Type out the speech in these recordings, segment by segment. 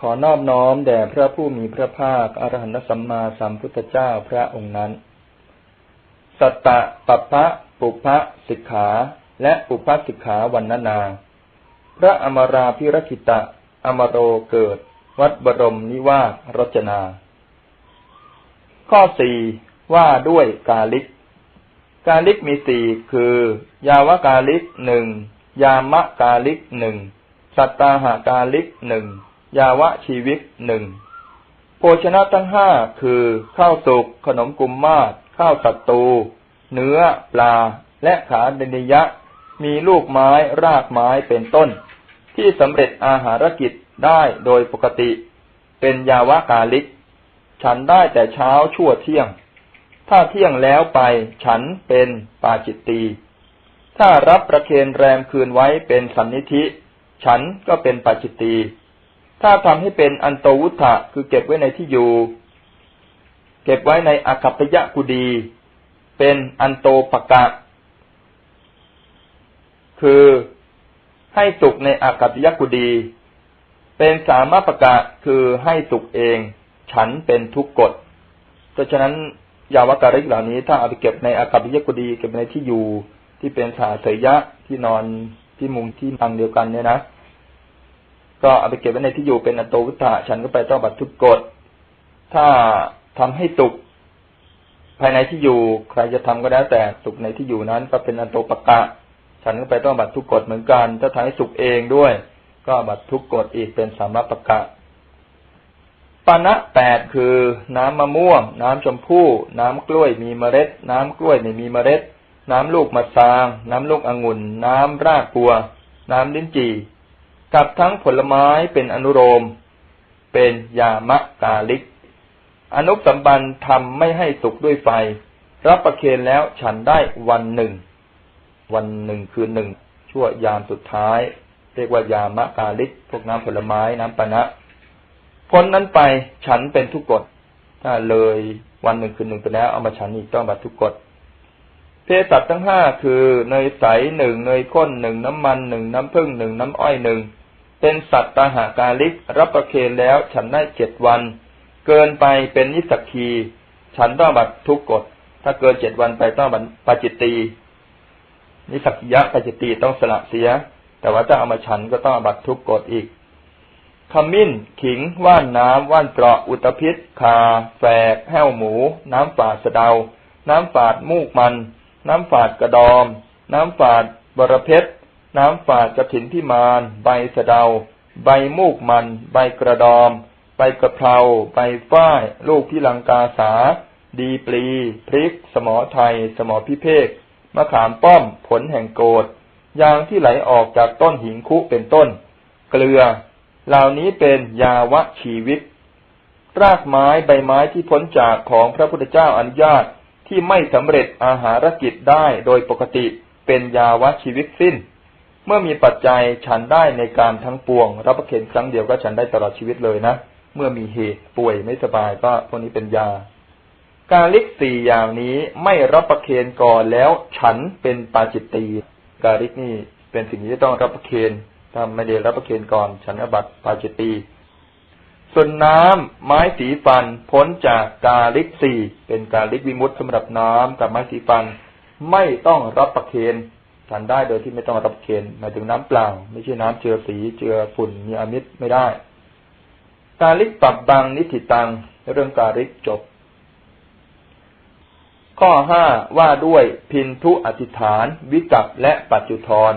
ขอนอบน้อมแด่พระผู้มีพระภาคอรหันตสัมมาสัมพุทธเจ้าพระองค์นั้น สัตตะปัปพะปุพะสิกขา และปุพะสิกขาวันนานา พระอมราพิรคิตะ อมโรเกิด วัดบรมนิวาสรจนา ข้อสี่ว่าด้วยกาลิก กาลิกมีสี่คือ ยาวกาลิกหนึ่งยามะกาลิกหนึ่งสัตตาหากาลิกหนึ่ง ยาวะชีวิตหนึ่งโภชนะทั้งห้าคือข้าวสุกขนมกุมมาศข้าวสัตตู เนื้อ ปลา และขาเดนิยะ มีลูกไม้รากไม้เป็นต้น ที่สำเร็จอาหารกิจได้โดยปกติ เป็นยาวะกาลิก ฉันได้แต่เช้าชั่วเที่ยง ถ้าเที่ยงแล้วไปฉันเป็นปาจิตตีถ้ารับประเคนแรมคืนไว้เป็นสันนิธิ ฉันก็เป็นปาจิตตี ถ้าทำให้เป็นอันโตวุฒะคือเก็บไว้ในที่อยู่ เก็บไว้ในอากัปยะกุดี เป็นอันโตปกะ คือให้สุกในอากัปยะกุดี เป็นสามปะกะคือให้สุกเอง ฉันเป็นทุกกฎเพราะฉะนั้นยาวการิกเหล่านี้ ถ้าเอาไปเก็บในอากัปยะกุดีเก็บในที่อยู่ที่เป็นสาเสยยะที่นอนที่มุงที่ตังเดียวกันเนี่ยนะ ก็เอาไปเก็บไว้ในที่อยู่เป็นอโตวุตะฉันก็ไปต้องบัตรทุกกฎถ้าทำให้สุกภายในที่อยู่ใครจะทำก็แล้วแต่สุกในที่อยู่นั้น ก็เป็นอันโตปกะ ฉันก็ไปต้องบัตรทุกกฎเหมือนกัน ถ้าทำให้สุกเองด้วย ก็บัตรทุกกฎอีกเป็นสามปะกะปานะแปดคือน้ำมะม่วง น้ำชมพู่ น้ำกล้วยมีเมล็ด น้ำกล้วยไม่มีเมล็ด น้ำลูกมะซาง น้ำลูกองุ่น น้ำรากบัว น้ำลิ้นจี่ กับทั้งผลไม้เป็นอนุโลมเป็นยามะกาลิก อนุสัมบันทำไม่ให้สุกด้วยไฟ รับประเคนแล้วฉันได้วันหนึ่ง วันหนึ่งคือหนึ่ง ชั่วยามสุดท้าย เรียกว่ายามะกาลิก พวกน้ำผลไม้น้ำปนะพ้นนั้นไปฉันเป็นทุกกฎถ้าเลยวันหนึ่งคืนหนึ่งไปแล้วเอามาฉันอีกต้องบัตรทุกกฎเภสัชทั้งห้าคือเนยใสหนึ่งเนยข้นหนึ่งน้ำมันหนึ่งน้ำผึ้งหนึ่งน้ำอ้อยหนึ่ง เป็นสัตตาหากาลิกรับประเคนแล้วฉันได้เจ็ดวัน เกินไปเป็นนิสักคี ฉันต้องบัตรทุกกฎถ้าเกินเจ็ดวันไปต้องบัตรปาจิตตีนิสักยะปาจิตตีต้องสละเสีย แต่ว่าถ้าเอามาฉันก็ต้องบัตรทุกกฎอีกขมิ้น ขิง ว่านน้ำ ว่านเปราะ อุตพิษคา แฝก แห้วหมู น้ำฝาดสะเดา น้ำฝาดมูกมัน น้ำฝาดกระดอม น้ำฝาดบรเพชร น้ำฝาดกระถินพิมาน ใบสะเดา ใบมูกมัน ใบกระดอม ใบกระเพรา ใบฝ้าย ลูกพิลังกาสา ดีปลี พริก สมอไทย สมอพิเภก มะขามป้อม ผลแห่งโกดยางที่ไหลออกจากต้นหิงคุเป็นต้น เกลือ เหล่านี้เป็นยาวะชีวิต รากไม้ใบไม้ที่พ้นจากของพระพุทธเจ้าอนุญาตที่ไม่สำเร็จอาหารกิจได้โดยปกติเป็นยาวะชีวิตสิ้น เมื่อมีปัจจัยฉันได้ในการทั้งปวง รับประเคนครั้งเดียวก็ฉันได้ตลอดชีวิตเลยนะ เมื่อมีเหตุป่วยไม่สบายก็พวกนี้เป็นยา การลิกสี่อย่างนี้ไม่รับประเคนก่อนแล้วฉันเป็นปาจิตตีการลิกนี่เป็นสิ่งที่ต้องรับประเคนถ้าไม่ได้รับประเคนก่อนฉันอบัตปาจิตตีส่วนน้ำไม้สีฟันพ้นจากกาลิกสี่เป็นกาลิกวิมุตสำหรับน้ำกับไม้สีฟัน ไม่ต้องรับประเคน ฉันได้โดยที่ไม่ต้องรับเคนหมายถึงน้ำเปล่า ไม่ใช่น้ำเจือสีเจือฝุ่นมีอมิตรไม่ได้ กาลิกปรับบังนิติตังเรื่องกาลิกจบ ข้อห้าว่าด้วยพินทุอธิษฐาน วิกัปและปัจจุทร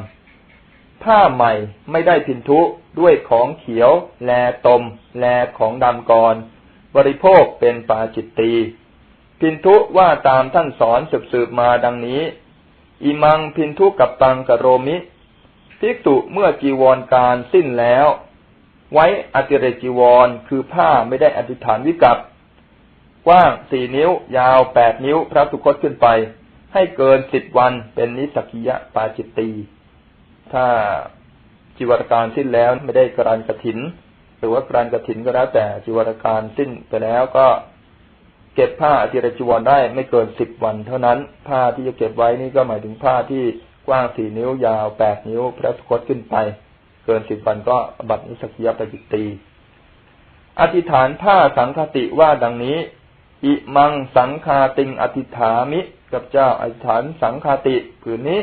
ผ้าใหม่ไม่ได้พินทุด้วยของเขียว แลตม แลของดำกร บริโภคเป็นปาจิตตีพินทุว่าตามท่านสอนสืบๆมาดังนี้ อิมังพินทุกับตังกโรมิ ภิกษุเมื่อจีวรการสิ้นแล้ว ไว้อติเรจีวรคือผ้าไม่ได้อธิษฐานวิกัปกว้างสี่นิ้ว ยาวแปดนิ้วพระสุคตขึ้นไป ให้เกินสิบวันเป็นนิสกิยะปาจิตตี ถ้าจีวรการสิ้นแล้วไม่ได้กรานกระถิน หรือว่ากรานกระถินก็แล้วแต่จีวรการสิ้นไปแล้วก็ เก็บผ้าอธิรจีวรได้ไม่เกินสิบวัน เท่านั้น ผ้าที่จะเก็บไว้นี่ก็หมายถึงผ้าที่กว้างสี่นิ้วยาวแปดนิ้ว พระสุคตขึ้นไป เกินสิบวันก็บัตรนิสกิยปจิตตี อธิษฐานผ้าสังคติว่าดังนี้ อิมังสังคาติงอธิษฐามิกับเจ้าอธิษฐานสังคาติผืนนี้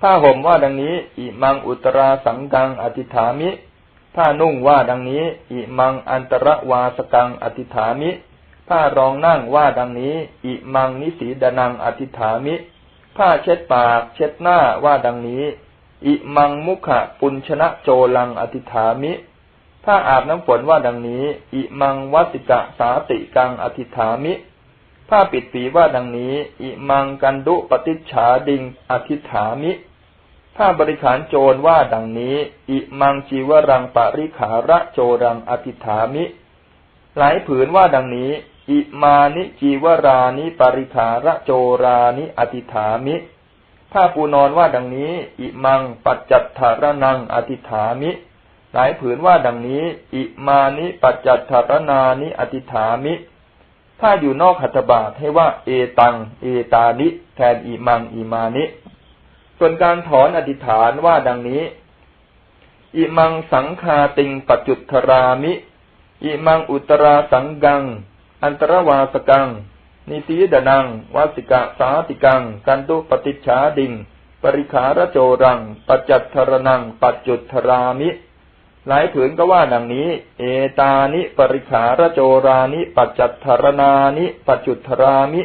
ผ้าห่มว่าดังนี้ อิมังอุตราสังกังอธิษฐามิ ผ้านุ่งว่าดังนี้ อิมังอันตรวาสกังอธิษฐามิ ผ้ารองนั่งว่าดังนี้ อิมังนิสีดนังอธิฐามิ ผ้าเช็ดปากเช็ดหน้าว่าดังนี้ อิมังมุขะปุญชนะโจลังอธิฐามิถ้าอาบน้ำฝนว่าดังนี้ อิมังวัสิกะสาติกังอธิฐามิถ้าปิดฝีว่าดังนี้ อิมังกันดุปฏิฉาดิงอธิฐามิถ้าบริขารโจรว่าดังนี้ อิมังจีวรังปริขาระโจรังอธิฐามิ หลายผืนว่าดังนี้ อิมานิจีวรานิปริขาระโจรานิอธิฐามิถ้าปูนอนว่าดังนี้ อิมังปัจจัตถารนังอธิฐามิหลายผืนว่าดังนี้ อิมานิปัจจัตถารนานิอธิฐามิ ถ้าอยู่นอกหัตถบาทให้ว่า เอตัง เอตานิแทนอิมังอิมานิ ส่วนการถอนอธิฐานว่าดังนี้ อิมังสังคาติงปัจจุทรามิ อิมังอุตราสังกัง อันตรวาสกัง นิสีดนัง วาสิกะสาติกัง กันตุปฏิชาดิง ปริขารโจรัง ปัจจัทรนัง ปัจจุทรามิ หลายผืนก็ว่าดังนี้ เอตานิ ปริขารโจรานิ ปัจจัตถรนานิ ปัจจุทรามิ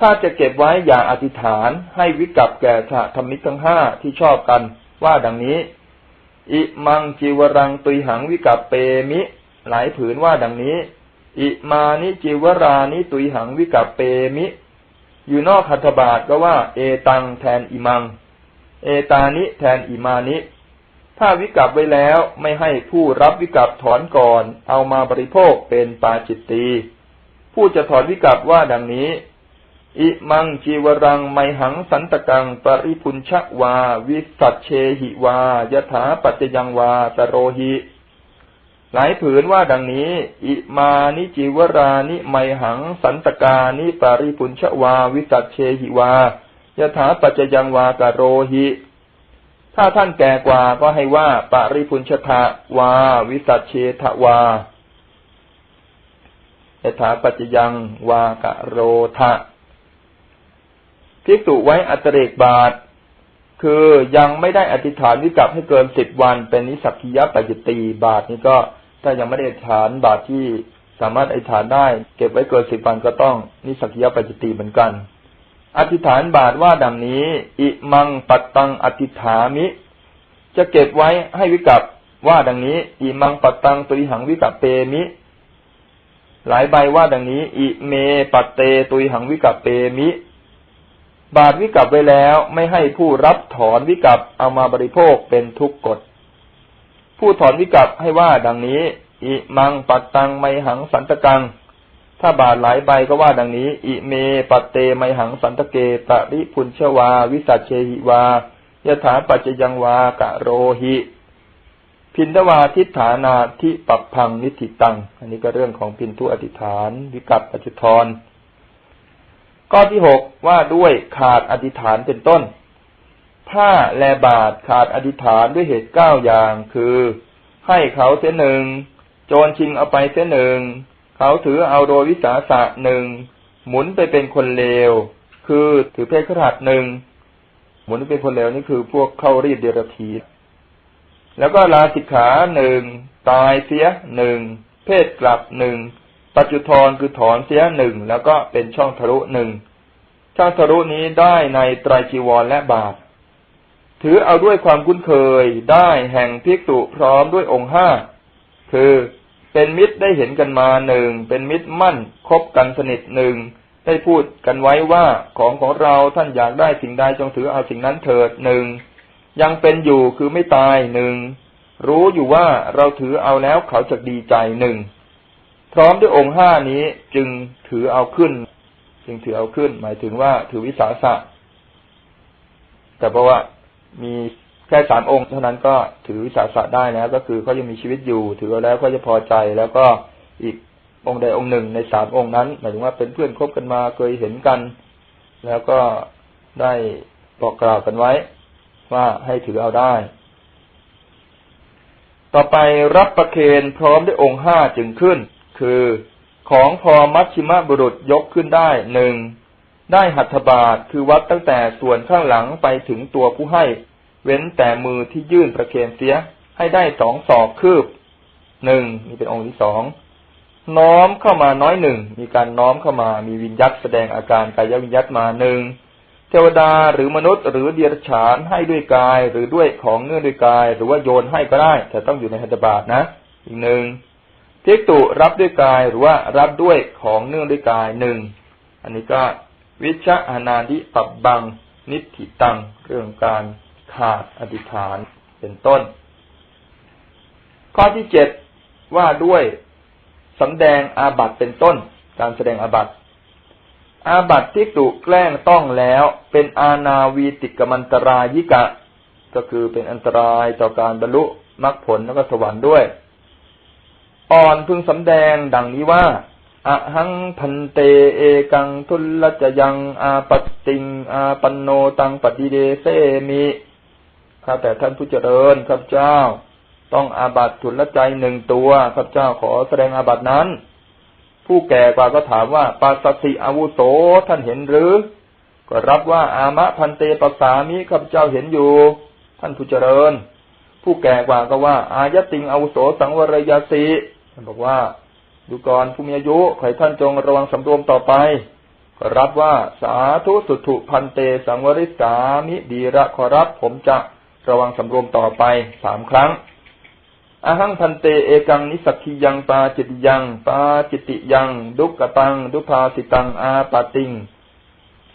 ถ้าจะเก็บไว้อย่าอธิษฐานให้วิกับแก่สหธรรมิกทั้งห้าที่ชอบกัน ว่าดังนี้ อิมังจิวรังตุยหังวิกับเปมิ หลายผืนว่าดังนี้ อิมานิจิวรานิตุยหังวิกับเปมิ อยู่นอกคัตบาทก็ว่า เอตังแทนอิมัง เอตานิแทนอิมานิ ถ้าวิกับไว้แล้วไม่ให้ผู้รับวิกับถอนก่อน เอามาบริโภคเป็นปาจิตตีผู้จะถอนวิกับว่าดังนี้ อิมังจีวรังไมหังสันตกัง ปริพุนชะวา วิสัชเชหิวายถาปัจจยังวาตโรหิ หลายผืนว่าดังนี้ อิมานิจิวรานิไมหัง สันตกานิปาริพุนชวา วิสัชเชหิวายถาปัจจยังวากโรหิ ถ้าท่านแก่กว่าก็ให้ว่าปาริพุนชทะวา วิสัชเชทวาเอถาปัจจยังวากะโรทะพิกตุไว้อัตเรกบาท คือยังไม่ได้อธิษฐานวิกับให้เกินสิบวัน เป็นนิสักกิยปัจจตีบาทนี้ก็ ถ้ายังไม่ได้อธิษฐานบาทที่สามารถอธิษฐานได้ เก็บไว้เกินสิบวันก็ต้องนิสักยปัจจตีเหมือนกัน อธิษฐานบาทว่าดังนี้ อิมังปัตตังอธิษฐามิ จะเก็บไว้ให้วิกับว่าดังนี้ อิมังปัตตังตุยหังวิกับเปมิ หลายใบว่าดังนี้ อิเมปัตเตตุยหังวิกับเปมิ บาทวิกับไว้แล้วไม่ให้ผู้รับถอนวิกับเอามาบริโภคเป็นทุกกฎ ผู้ถอนวิกับให้ว่าดังนี้ อิมังปัตตังไมหังสันตกัง ถ้าบาทหลายใบก็ว่าดังนี้ อิเมปัตเตไมหังสันตเกตะริพุนชวา วิสัชเชหิวายถาปัจจยังวากะโรหิ พินทวาทิฏฐานาทิปัพังนิติตัง อันนี้ก็เรื่องของพินทุอธิษฐาน วิกัปปัจจุทรข้อที่หกว่าด้วยขาดอธิษฐานเป็นต้น ถ้าแลบาทขาดอธิษฐานด้วยเหตุเก้าอย่างคือ ให้เขาเส้นหนึ่งโจรชิงเอาไปเส้นหนึ่งเขาถือเอาโดยวิสาสะหนึ่งหมุนไปเป็นคนเลว คือถือเพศขราดหนึ่งหมุนไปเป็นคนเลวนี่คือพวกเข้ารีดเดรธีแล้วก็ลาสิกขาหนึ่งตายเสียหนึ่งเพศกลับหนึ่งปัจจุทรคือถอนเสียหนึ่งแล้วก็เป็นช่องทะลุหนึ่งช่องทะลุนี้ได้ในไตรจีวรและบาท ถือเอาด้วยความคุ้นเคยได้แห่งพิกตุพร้อมด้วยองค์ห้าคือเป็นมิตรได้เห็นกันมาหนึ่งเป็นมิตรมั่นคบกันสนิทหนึ่งได้พูดกันไว้ว่าของของเราท่านอยากได้สิ่งใดจงถือเอาสิ่งนั้นเถิดหนึ่งยังเป็นอยู่คือไม่ตายหนึ่งรู้อยู่ว่าเราถือเอาแล้วเขาจะดีใจหนึ่งพร้อมด้วยองค์ห้านี้จึงถือเอาขึ้น จึงถือเอาขึ้น หมายถึงว่าถือวิสาสะแต่เพราะว่า มีแค่สามองค์ เท่านั้นก็ถือสาสะได้แล้วก็คือเขายังมีชีวิตอยู่ ถือแล้วก็จะพอใจแล้วก็อีกองค์ใดองค์หนึ่งในสามองค์นั้นหมายถึงว่าเป็นเพื่อนคบกันมาเคยเห็นกัน แล้วก็ได้บอกกล่าวกันไว้ ว่าให้ถือเอาได้ ต่อไปรับประเคนพร้อมด้วยองค์ห้าจึงขึ้น คือของพอมัชชิมะบุรุษยกขึ้นได้หนึ่ง ได้หัตถบาทคือวัดตั้งแต่ส่วนข้างหลังไปถึงตัวผู้ให้ เว้นแต่มือที่ยื่นประเคนเสียให้ได้สองศอกคืบหนึ่งนี่เป็นองค์ที่สองน้อมเข้ามาน้อยหนึ่งมีการน้อมเข้ามามีวิญญัตแสดงอาการกายวิญญัตมาหนึ่งเทวดาหรือมนุษย์หรือเดียรฉานให้ด้วยกายหรือด้วยของเนื่องด้วยกาย หรือว่าโยนให้ก็ได้ แต่ต้องอยู่ในหัตถบาทนะ อีกหนึ่งเทกตุรับด้วยกายหรือว่ารับด้วยของเนื่องด้วยกายหนึ่งอันนี้ก็ วิชาอานาดิปับบัง นิธิตัง เรื่องการขาดอธิษฐานเป็นต้น ข้อที่เจ็ดว่าด้วยสำแดงอาบัตเป็นต้น การแสดงอาบัตอาบัตที่ตุแกล้งต้องแล้วเป็นอาณาวีติกมันตรายิกะ ก็คือเป็นอันตรายต่อการบรรลุมรรคผลแล้วก็สวรรค์ด้วย อ่อนพึงสำแดงดังนี้ว่า อะหังพันเตเอกังทุลลจะยังอาปติงอาปันโนตังปฏิเดเซมิข้าแต่ท่านผู้เจริญข้าพเจ้า ต้องอาบัตทุลใจหนึ่งตัวข้าพเจ้าขอแสดงอาบัตนั้น ผู้แก่กว่าก็ถามว่าปัสสิอาวุโสท่านเห็นหรือ ก็รับว่าอามะพันเตปัสสามิข้าพเจ้าเห็นอยู่ ท่านผู้เจริญ ผู้แก่กว่าก็ว่า อายติงอาวุโสสังวรยาสีท่านบอกว่า ดูก่อนผู้มีอายุขอให้ท่านจงระวังสำรวมต่อไปก็รับว่าสาธุสุถุพันเตสังวริสามิดีระขอรับผมจะระวังสำรวมต่อไปสามครั้งอาหังพันเตเอกังนิสักขียังปาจิตยังปาจิติยัง ดุกตัง ดุภาสิตังอาปาติง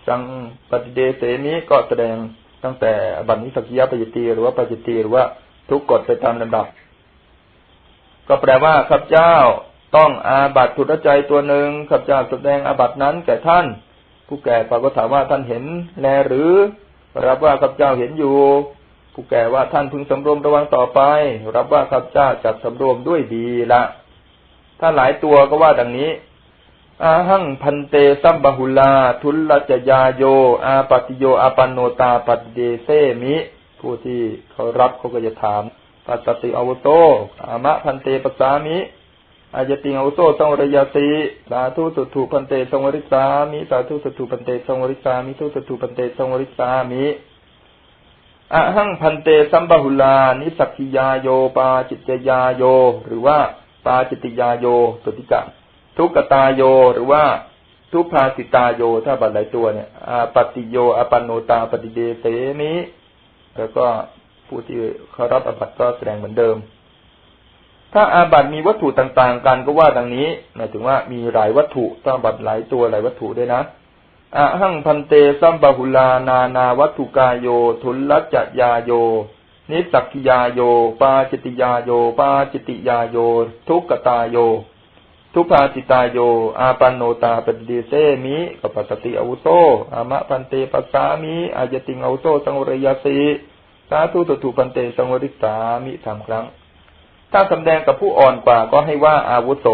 สังปฏิเดเสมิก็แสดงตั้งแต่บัณนิสักขียปจิตีหรือว่าปจิตีหรือว่าทุกกฎไปตามลำดับ ก็แปลว่าข้าพเจ้า ต้องอาบัตถุรใจตัวหนึ่งข้าพเจ้าแสดงอาบัตนั้นแก่ท่าน ผู้แก่ปก็ถามว่าท่านเห็นแลหรือรับว่าข้าพเจ้าเห็นอยู่ ผู้แก่ว่าท่านพึงสำรวมระวังต่อไป รับว่าข้าพเจ้าจัดสำรวมด้วยดีละถ้าหลายตัวก็ว่าดังนี้อาหังพันเตสัมบหุลา ทุลลจยาโย อาปติโยอาปันโนตาปฏิเดเซมิ ผู้ที่เขารับเขาก็จะถามปัสติอวโต อามะพันเตปสามิ อาจติงอุโสสังวรยาติสาธุสุตุพันเตสังวริสามิสาธุสุตุพันเตสังวริสามิทุสุตุพันเตสังวริสามิอะหังพันเตสัมบหุลานิสักขิยาโยปาจิตยาโย หรือว่าปาจิติยาโยตุติกะทุกตาโยหรือว่าทุพาสิตาโยถ้าบัตรหลายตัวเนี่ยอาปฏิโยอปันโนตาปฏิเดเสมิแล้วก็ผู้ที่เขารับอภัตก็แสดงเหมือนเดิม ถ้าอาบัตมีวัตถุต่างๆกันก็ว่าดังนี้หมายถึงว่ามีหลายวัตถุต้องบัตหลายตัวหลายวัตถุด้วยนะอะหังพันเตสัมบาหุลานานาวัตถุกายโย ทุลลัจจยาโย นิสักิยาโย ปาจิติยาโย ปาจิติยาโย ทุกกตาโย ทุพาจิตาโย อาปันโนตาปฏิเดเซมิกับปัสติอวุโสอามะพันเตปัสสามิอายติงอวุโสสังวรยาสีสาธุตุตุพันเตสังวริสามิสามครั้ง ถ้าสำแดงกับผู้อ่อนกว่าก็ให้ว่าอาวุโส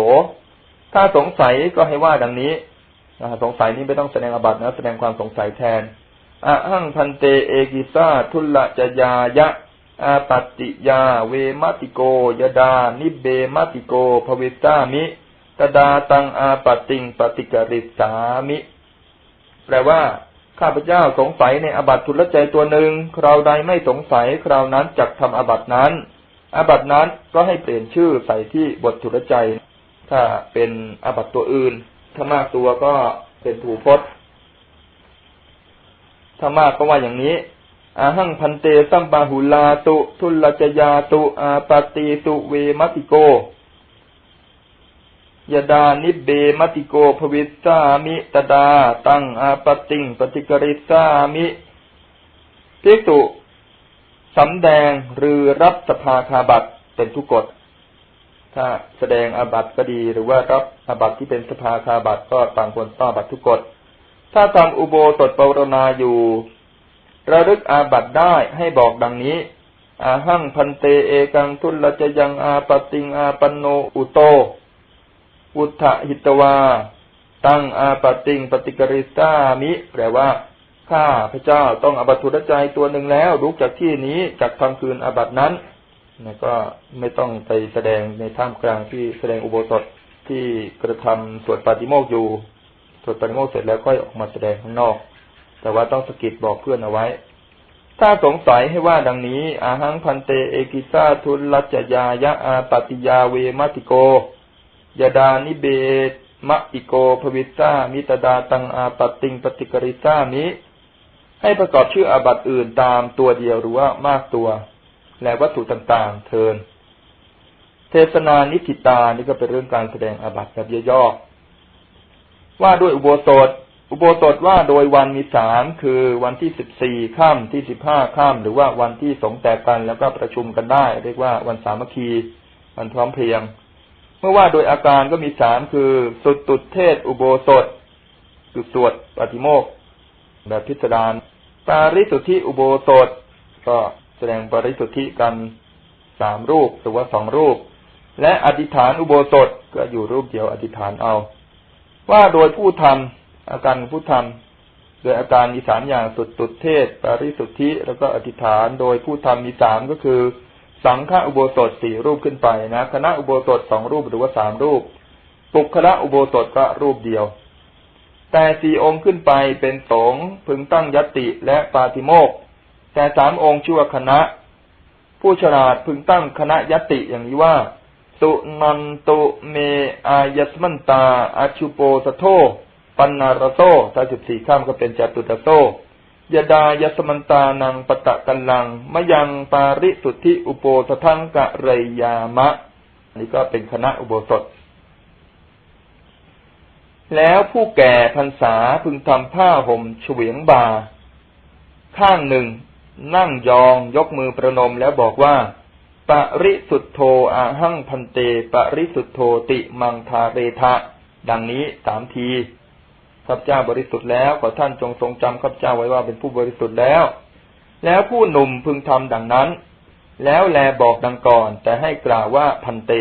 ถ้าสงสัยก็ให้ว่าดังนี้สงสัยนี้ไม่ต้องแสดงอบัตนะแสดงความสงสัยแทนอะหังพันเตเอกิซาทุลละจยายะอาปติยา เวมัติโกยดา นิเบมัติโกภวิตามิตดาตังอาปติงปฏิกริสามิ แปลว่า ข้าพเจ้าสงสัยในอบัตทุลใจตัวหนึ่งคราวใดไม่สงสัยคราวนั้นจักทำอบัตนั้น อาบัตินั้นก็ให้เปลี่ยนชื่อใส่ที่บทถุรใจ ถ้าเป็นอาบัติตัวอื่น ถ้ามากตัวก็เป็นถูพจน์ถ้ามากก็ว่าอย่างนี้อาหังพันเตสัมปาหุลาตุ ทุลจยาตุอาปติตุเวมัติโกยดานิเบมติโกภวิสามิตดา ตังอาปติงปฏิกริสามิภิกษุ สำแดงหรือรับสภาคาบัตเป็นทุกกฎ ถ้าแสดงอาบัตก็ดี หรือว่ารับอาบัตที่เป็นสภาคาบัตก็ต่างคนต้อบัตทุกกฎ ถ้าทำอุโบสถปรณาอยู่ ระลึกอาบัตได้ให้บอกดังนี้ อาหังพันเตเอกังทุลละจะยังอาปติงอาปันโนอุโต อุทธหิตวา ตั้งอาปติงปฏิกริสามิ แปลว่า ข้าพระเจ้าต้องอบัตทุรใจตัวหนึ่งแล้วลุกจากที่นี้จากทำคืนอบัตนั้นนะก็ไม่ต้องไปแสดงในท่ามกลางที่แสดงอุโบสถที่กระทำสวดปาฏิโมกอยู่ สวดปาฏิโมกเสร็จแล้วค่อยออกมาแสดงข้างนอก แต่ว่าต้องสกิดบอกเพื่อนเอาไว้ ถ้าสงสัยให้ว่าดังนี้ อาหังพันเตเอกิซาทุลลัจจยายะอาปติยาเวมัติโกยดานิเบตมะอิโกภวิสามิตดาตังอาปติงปฏิกริสามิ ให้ประกอบชื่ออาบัตอื่นตามตัวเดียวหรือว่ามากตัว และวัตถุต่างๆ เทิน เทศนานิติตานี่ก็เป็นเรื่องการแสดงอาบัตแบบย่อๆว่าด้วยอุโบสถ อุโบสถว่าโดยวันมีสามคือวันที่สิบสี่ข้ามที่สิบห้าข้ามหรือว่าวันที่สงแตกกันแล้วก็ประชุมกันได้ เรียกว่าวันสามัคคีวันพร้อมเพรียง เมื่อว่าโดยอาการก็มีสามคือ สุดตุดเทศอุโบสถสุดสวดปฏิโมก แบบพิสดารปาริสุทธิอุโบสถ ก็แสดงปาริสุทธิกันสามรูปหรือว่าสองรูป และอธิษฐานอุโบสถก็อยู่รูปเดียวอธิษฐานเอา ว่าโดยผู้ทำอาการผู้ทำโดยอาการมีสามอย่างสุดตุดเทศปาริสุทธิแล้วก็อธิษฐานโดยผู้ทำมีสามก็คือ สังฆอุโบสถสี่รูปขึ้นไปนะคณะอุโบสถสองรูปหรือว่าสามรูปปุคละอุโบสถก็รูปเดียว แต่สี่องค์ขึ้นไปเป็นสงพึงตั้งยติและปาติโมกแต่สามองค์ชื่อว่าคณะ ผู้ฉลาดพึงตั้งคณะยติอย่างนี้ว่า สุนันตุเมอายสมันตาอาชุโปสโท ปันนารโซถ้าสิบสี่ข้ามก็เป็นจตุตโซยดายสมันตานังปตะกันลังมยังปาริสุทธิอุโปสทังกะเรยามะ นี่ก็เป็นคณะอุโบสถ แล้วผู้แก่พรรษาพึงทำผ้าห่มเฉวียงบา ข้างหนึ่ง นั่งยองยกมือประนมแล้วบอกว่า ปริสุทธโธอาหังพันเต ปริสุทธโธติมังทาเรทะ ดังนี้สามทีข้าพเจ้าบริสุทธิ์แล้วขอท่านจงทรงจำข้าพเจ้าไว้ว่าเป็นผู้บริสุทธิ์แล้ว แล้วผู้หนุ่มพึงทำดังนั้น แล้วแลบอกดังก่อน แต่ให้กล่าวว่าพันเต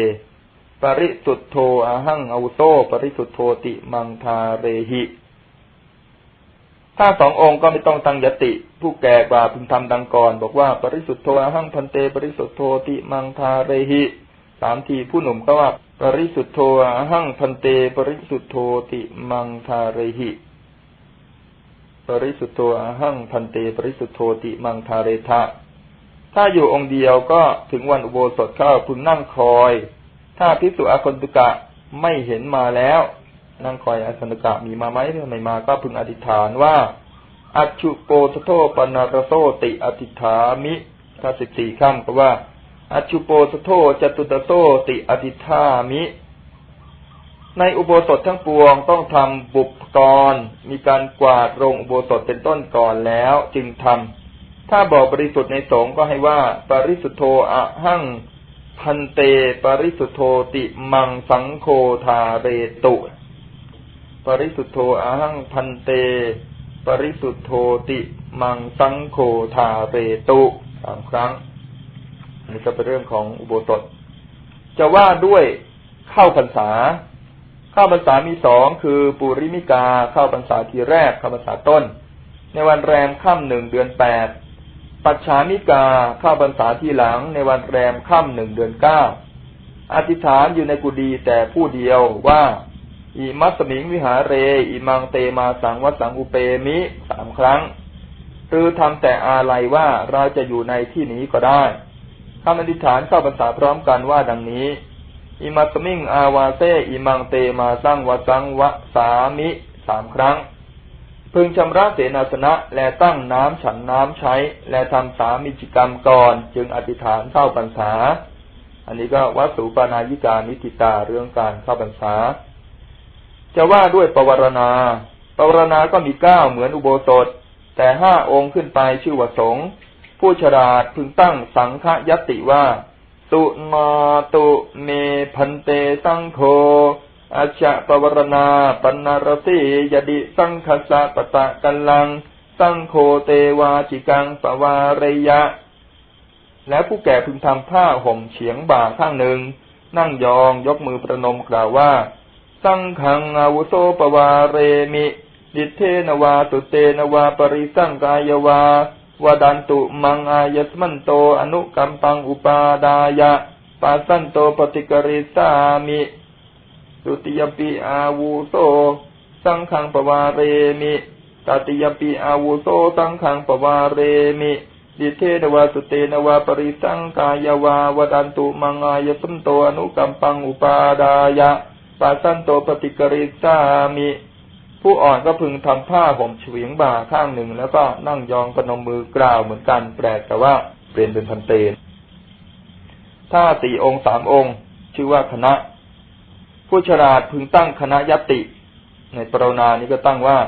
ปริสุทธโธอาหังอาวุโสปริสุทธโธติมังทาเรหิถ้าสององค์ก็ไม่ต้องตั้งยติ ผู้แก่กว่าพึงทำดังก่อน บอกว่าปริสุทธโธอาหังพันเต ปริสุทธโธติมังทาเรหิสามทีผู้หนุ่มก็ว่า ปริสุทธโธอาหังพันเต ปริสุทธโธติมังทาเรหิปริสุทธโธอาหังพันเต ปริสุทธโธติมังทาเรทะถ้าอยู่องค์เดียวก็ถึงวันอุโบสถเข้าพึงนั่งคอย ถ้าพิสุอาคนตุกะไม่เห็นมาแล้วนั่งคอยอาคนตุกะมีมาไหมถ้าไม่มาก็พึงอธิษฐานว่าอัจฉุโปสโทปนารโซติอธิษฐามิถ้าสิบสี่คำก็ว่าอัจฉุโปสโทจตุตโซติอธิฐามิ ในอุโบสถทั้งปวงต้องทำบุปกร มีการกวาดโรงอุโบสถเป็นต้นก่อนแล้วจึงทำถ้าบอกบริสุทธิ์ในสงฆ์ก็ให้ว่า ปริสุทธโธอะหัง พันเตปริสุทโธติมังสังโฆทาเรตุ ปริสุทโธอาหังพันเต ปริสุทโธติมังสังโฆทาเรตุสามครั้งนี่ก็เป็นเรื่องของอุโบสถ จะว่าด้วยเข้าพรรษา เข้าพรรษามีสองคือปุริมิกาเข้าพรรษาทีแรกเข้าพรรษาต้น ในวันแรมค่ำหนึ่งเดือนแปด ปัจฉามิกาเข้าพรรษาที่หลังในวันแรมค่ำหนึ่งเดือนเก้าอธิษฐานอยู่ในกุฏิแต่ผู้เดียวว่าอิมัสมิงวิหาเรอิมังเตมาสังวัสังอุเปมิสามครั้ง หรือทำแต่อาลัยว่าเราจะอยู่ในที่นี้ก็ได้คำอธิษฐานเข้าพรรษาพร้อมกันว่าดังนี้อิมัสมิงอาวาเซอิมังเตมาสังวัสังวะสามิสามครั้ง พึงชำระเสนาสนะและตั้งน้ำฉันน้ำใช้ และทำสามิจิกรรมก่อน จึงอธิษฐานเข้าพรรษา อันนี้ก็วัสุปานายิกานิติตาเรื่องการเข้าพรรษา จะว่าด้วยปวารณาปวารณาก็มีเก้าเหมือนอุโบสถ แต่ห้าองค์ขึ้นไปชื่อว่าสงผู้ฉลาดพึงตั้งสังฆยติว่าตุมาตุเมพันเตสังโฆ อาชะปวรณาปนารสียดิสังคสะปตะกันลัง สังโคเตวาจิกังปวารยะ และผู้แก่พึงทำผ้าห่มเฉียงบ่าข้างหนึ่ง นั่งยองยกมือประนมกล่าวว่า สังขังอาวุโสปวาเรมิ ดิเทนวาตุเตนวาปริสังกายวาวดันตุมังอายสมันโตอนุกัมปังอุปาดายะปัสสันโตปฏิกริสามิ ตุติยปิอาวุโสสังขังปวาเรมิตติยปิอาวุโสสังขังปวาเรมิดิเทนวาสุเตนวาปริสังกายวาวดันตุมังอายสัมโตอนุกัมปังอุปาดายะปัสสันโตปฏิกริสามิ ผู้อ่อนก็พึงทำผ้าห่มเฉียงบ่าข้างหนึ่ง แล้วก็นั่งยองปนมมือกล่าวเหมือนกัน แปลกแต่ว่าเปลี่ยนเป็นพันเตนถ้าสี่องค์สามองค์ ชื่อว่าคณะ ผู้ฉลาดพึงตั้งคณะยติ ในปรนานี้ก็ตั้งว่า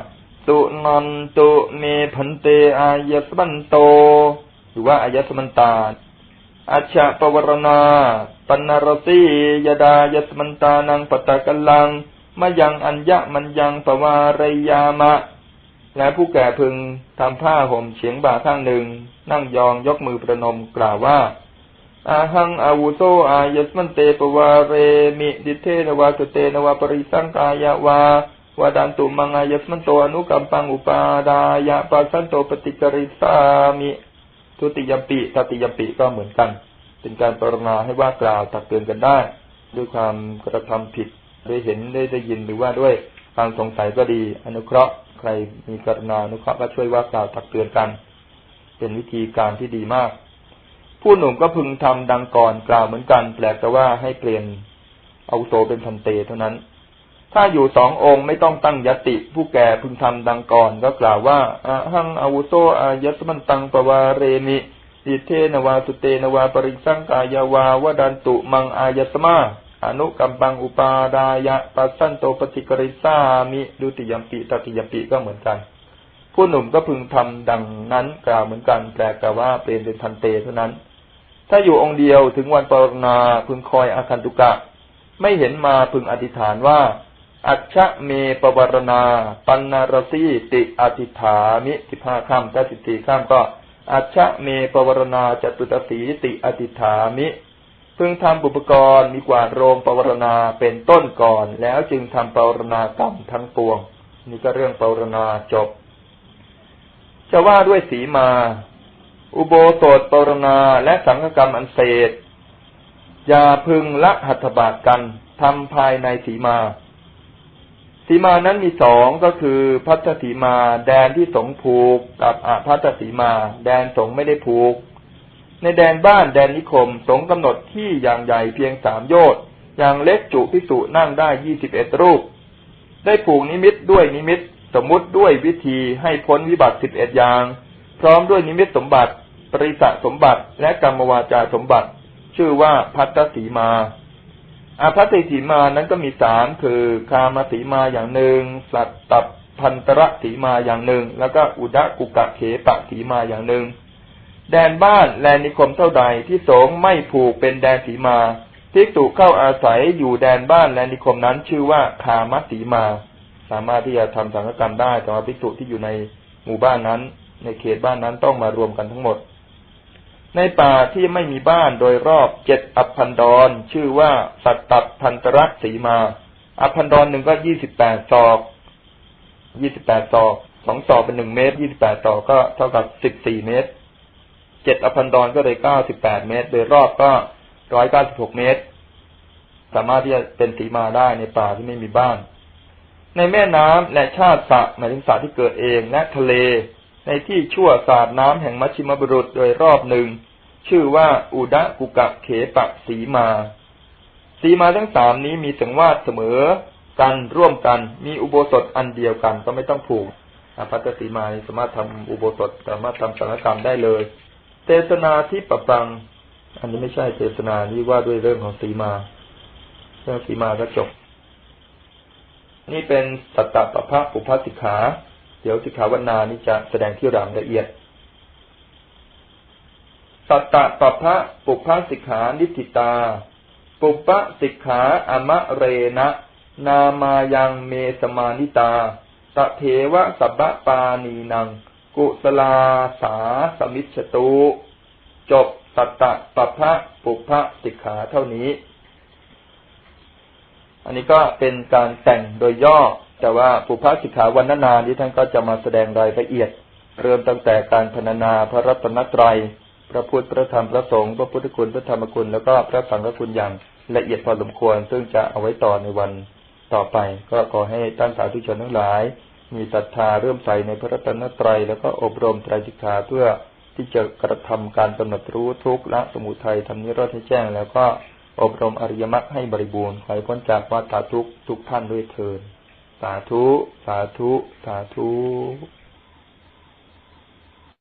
สุนันตุเมพันเตอายสมันโต หรือว่าอายสมันตาอาชาปวรณา ปันรสียดายสมันตานังปตะกัลังมายังอัญญะมันยังปวารยามะ และผู้แก่พึงทำผ้าห่มเฉียงบ่าข้างหนึ่ง นั่งยองยกมือประนมกล่าวว่า อาหังอาวุโสอายสมันเตปวาเรมิดิเทนวาสเตนวาปริสังกายวาวาดันตุมังอายสมันโตอนุกัมปังอุปาดายะปัสสันโตปฏิกริสามิทุติยมปิตติยมปิก็เหมือนกัน เป็นการปรณาให้ว่ากล่าวตักเตือนกันได้ ด้วยความกระทำผิดได้เห็นได้ได้ยินหรือว่าด้วยความสงสัยก็ดีอนุเคราะห์ใครมีกรุณาอนุเคราะห์ก็ช่วยว่ากล่าวตักเตือนกัน เป็นวิธีการที่ดีมาก ผู้หนุ่มก็พึงทำดังก่อนกล่าวเหมือนกัน แปลกแต่ว่าให้เปลี่ยนเอาโสเป็นพันเตเท่านั้น ถ้าอยู่สององค์ไม่ต้องตั้งยติ ผู้แก่พึงทำดังก่อนก็กล่าวว่าอะหังอาวุโสอายัสมันตังปวาเรมิอิเทนวาสุเตนวาปริสังกายาวาวดันตุมังอายสมาอนุกัมปังอุปาดายะปัสสันโตปฏิกริสามิดุติยมปิตติยมปิก็เหมือนกัน ผู้หนุ่มก็พึงทำดังนั้นกล่าวเหมือนกันแปลกว่าเปลี่ยนเป็นทันเตเท่านั้น ถ้าอยู่องค์เดียวถึงวันปรณาพึงคอยอาคันตุกะ ไม่เห็นมาพึงอธิษฐานว่า อัชชะเมปวารณา ปันนารสีติอธิฐามิสิบห้าข้ามถ้าสิบสี่ข้ามก็ อัชชะเมปวารณาจตุตสีติอธิฐามิพึงทำบุปกรณ์มีกวาโรมปวารณาเป็นต้นก่อน แล้วจึงทำปวารณากรรมทั้งปวง นี่ก็เรื่องปวารณาจบ จะว่าด้วยสีมา อุโบสถปรณาและสังฆกรรมอันเศษอย่าพึงละหัตถบาทกันทำภายในสีมาสีมานั้นมีสองก็คือพัทธสีมา แดนที่สงผูกกับอพัทธสีมา แดนสงไม่ได้ผูก ในแดนบ้านแดนนิคม สงกำหนดที่อย่างใหญ่เพียงสามโยชน์อย่างเล็กจุพิสุนั่งได้ยี่สิบเอ็ดรูป ได้ผูกนิมิตด้วยนิมิต สมมุติด้วยวิธีให้พ้นวิบัติสิบเอ็ดอย่าง พร้อมด้วยนิมิตสมบัติ ริสะสมบัติและกรรมวาจาสมบัติ ชื่อว่าพัตตสีมาอาพัตติสีมานั้นก็มีสามคือคามสีมาอย่างหนึ่ง สัตตพันตระสีมาอย่างหนึ่ง แล้วก็อุดะกุกะเขปะสีมาอย่างหนึ่ง แดนบ้านแลนิคมเท่าใดที่สงไม่ผูกเป็นแดนสีมาทิกตุเข้าอาศัยอยู่แดนบ้านแลนิคมนั้นชื่อว่าคามสีมา สามารถที่จะทำสังฆกรรมได้แต่ว่าภิกษุที่อยู่ในหมู่บ้านนั้น ในเขตบ้านนั้นต้องมารวมกันทั้งหมด ในป่าที่ไม่มีบ้านโดยรอบเจ็ดอัพพันดรชื่อว่าสัตตัพันตรัสีมา อัพพันดรหนึ่งก็ยี่สิบแปดศอกยี่สิบแปดศอกสองศอกเป็นหนึ่งเมตรยี่สิบแปดศอกก็เท่ากับสิบสี่เมตรเจ็ดอพันดรก็เลยเก้าสิบแปดเมตร โดยรอบก็ร้อยเก้าสิบหกเมตร สามารถที่จะเป็นสีมาได้ในป่าที่ไม่มีบ้าน ในแม่น้ำและชาติสะหมายถึงสระที่เกิดเองและทะเล ในที่ชั่วสาดน้ำแห่งมัชชิมบุรุษโดยรอบหนึ่ง ชื่อว่าอุดะกุกะเขปะสีมา สีมาทั้งสามนี้มีสังวาสเสมอกันร่วมกันมีอุโบสถอันเดียวกันก็ไม่ต้องผูกอภัตสีมาสามารถทำอุโบสถสามารถทำสังฆกรรมได้เลย เทศนาที่ปะปัง อันนี้ไม่ใช่เทศนานี่ว่าด้วยเรื่องของสีมาเรื่องสีมาก็จบ นี่เป็นสัตตปภะปุพสิกขา เดี๋ยวสิกขาวนานี่จะแสดงที่รามละเอียด สัตตปภะปุพสิกขานิติตา ปุปะสิกขาอมะเรนะ นามายังเมสมานิตาตะเทวะสัพปานีนัง กุสลาสาสมิชตุ จบสัตตะปะพะปุพะสิกขาเท่านี้ อันนี้ก็เป็นการแต่งโดยย่อ แต่ว่าปุพะสิกขาวันนานี้ท่านก็จะมาแสดงรายละเอียด เริ่มตั้งแต่การพรรณนาพระรัตนตรัย พระพุทธพระธรรมพระสงฆ์พระพุทธคุณพระธรรมคุณแล้วก็พระสังฆคุณอย่างละเอียดพอสมควร ซึ่งจะเอาไว้ต่อในวันต่อไป ก็ขอให้ท่านสาธุชนทั้งหลาย มีศรัทธาเริ่มใส่ในพระรัตนตรัย แล้วก็อบรมไตรจิกขาเพื่อที่จะกระทำการกำหนดรู้ทุกข์ละสมุทัยทำนิโรธให้แจ้ง แล้วก็อบรมอริยมรรคให้บริบูรณ์ขอให้พ้นจากวัฏทุกทุกท่านด้วยเถิดาธุ สาธุ สาธุ